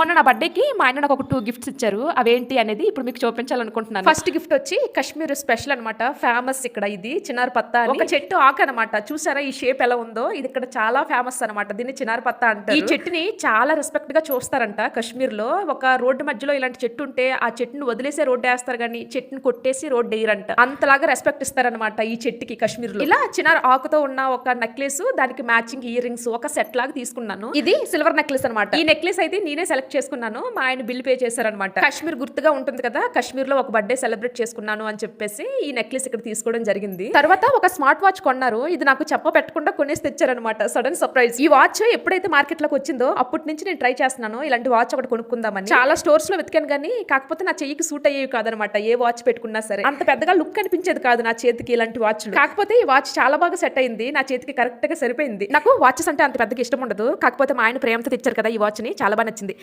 మొన్న నా బర్త్డేకి మా ఆయన నాకు ఒక టూ గిఫ్ట్స్ ఇచ్చారు. అవేంటి అనేది ఇప్పుడు మీకు చూపించాలనుకుంటున్నాను. ఫస్ట్ గిఫ్ట్ వచ్చి కాశ్మీర్ స్పెషల్ అన్నమాట. ఫేమస్ ఇక్కడ ఇది చిన్నార్ పత్తా. ఒక చెట్టు ఆకు అనమాట చూసారా ఈ షేప్ ఎలా ఉందో? ఇది ఇక్కడ చాలా ఫేమస్ అనమాట దీన్ని చిన్నార్ పత్తా అంటారు. ఈ చెట్టుని చాలా రెస్పెక్ట్గా చూస్తారంట కాశ్మీర్లో ఒక రోడ్డు మధ్యలో ఇలాంటి చెట్టు ఉంటే ఆ చెట్టును వదిలేసే రోడ్డు వేస్తారు కానీ చెట్టుని కొట్టేసి రోడ్డు వేయరంట. అంతలాగా రెస్పెక్ట్ ఇస్తారనమాట ఈ చెట్టుకి కాశ్మీర్లో ఇలా చిన్నార్ ఆకుతో ఉన్న ఒక నెక్లెస్ దానికి మ్యాచింగ్ ఇయర్ రింగ్స్ ఒక సెట్ లాగా తీసుకున్నాను. ఇది సిల్వర్ నెక్లెస్ అనమాట ఈ నెక్లెస్ అయితే నేనే సెలెక్ట్ చేసుకున్నాను. మా ఆయన బిల్ పే చేశారనమాట కాశ్మీర్ గుర్తుగా ఉంటుంది కదా కాశ్మీర్లో ఒక బర్త్డే సెలబ్రేట్ చేసుకున్నాను అని చెప్పేసి ఈ నెక్లెస్ ఇక్కడ తీసుకోవడం జరిగింది. తర్వాత ఒక స్మార్ట్ వాచ్ కొన్నారు. ఇది నాకు చెప్ప పెట్టకుండా కొనేసి తెచ్చారనమాట సడన్ సర్ప్రైజ్. ఈ వాచ్ ఎప్పుడైతే మార్కెట్లోకి వచ్చిందో అప్పటి నుంచి నేను ట్రై చేస్తున్నాను. ఇలాంటి వాచ్ ఒకటి కొనుక్కుందామని. చాలా స్టోర్స్లో వెతికాను కానీ కాకపోతే నా చెయ్యికి సూట్ అయ్యేవి కాదనమాట ఏ వాచ్ పెట్టుకున్నా సరే. అంత పెద్దగా లుక్ అనిపించేది కాదు నా చేతికి ఇలాంటి వాచ్ కాకపోతే ఈ వాచ్ చాలా బాగా సెట్ అయింది. నా చేతికి కరెక్ట్గా సరిపోయింది. నాకు వాచెస్ అంటే అంత పెద్దగా ఇష్టం ఉండదు. కాకపోతే మా ఆయన ప్రేమతో తెచ్చారు కదా ఈ వాచ్ని చాలా బాగా నచ్చింది.